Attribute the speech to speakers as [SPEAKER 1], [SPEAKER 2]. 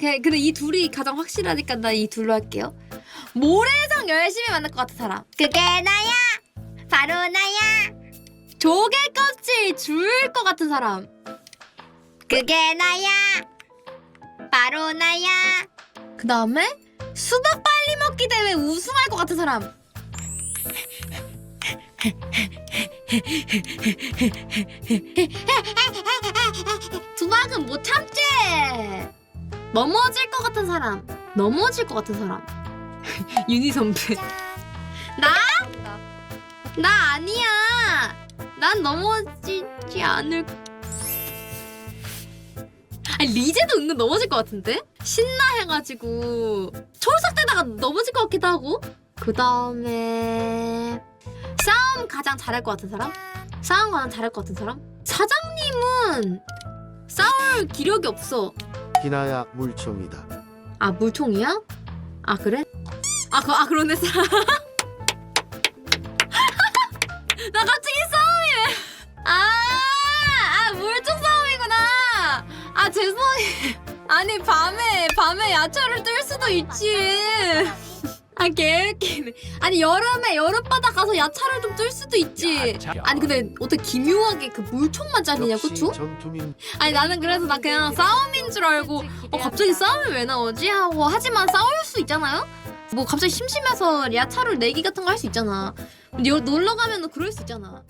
[SPEAKER 1] 그래, 그래 이 둘이 가장 확실하니까 나 이 둘로 할게요. 모래성 열심히 만날 것 같은 사람. 그게 나야. 바로 나야. 조개 껍질 줄 것 같은 사람. 그게 나야. 바로 나야. 그 다음에 수박 빨리 먹기 대회 우승할 것 같은 사람. 수박은 못 참지. 넘어질 것 같은 사람. 넘어질 것 같은 사람. 윤희 선배. 나? 나 아니야. 난 넘어지지 않을. 아 리제도 은근 넘어질 것 같은데? 신나 해가지고 철삭대다가 넘어질 것 같기도 하고. 그 다음에 싸움 가장 잘할 것 같은 사람? 싸움 가장 잘할 것 같은 사람? 사장님은 싸울 기력이 없어.
[SPEAKER 2] 기나야 물총이다.
[SPEAKER 1] 아 물총이야? 아 그래? 아, 그, 아 그러네 나 갑자기 싸움이 왜? 아, 아 물총 싸움이구나. 아 죄송해. 아니 밤에 밤에 야채를 뜰 수도 있지. 아 개웃기네. 아니 여름에 여름바다 가서 야차를 좀 뜰 수도 있지. 아니 근데 어떻게 기묘하게 그 물총만 잘리냐 그쵸?
[SPEAKER 2] 전투민
[SPEAKER 1] 아니 나는 그래서 나 그냥 싸움인 줄 알고 어 갑자기 싸움이 왜 나오지 하고 하지만 싸울 수 있잖아요. 뭐 갑자기 심심해서 야차를 내기 같은 거 할 수 있잖아. 근데 여- 놀러 가면 은 그럴 수 있잖아.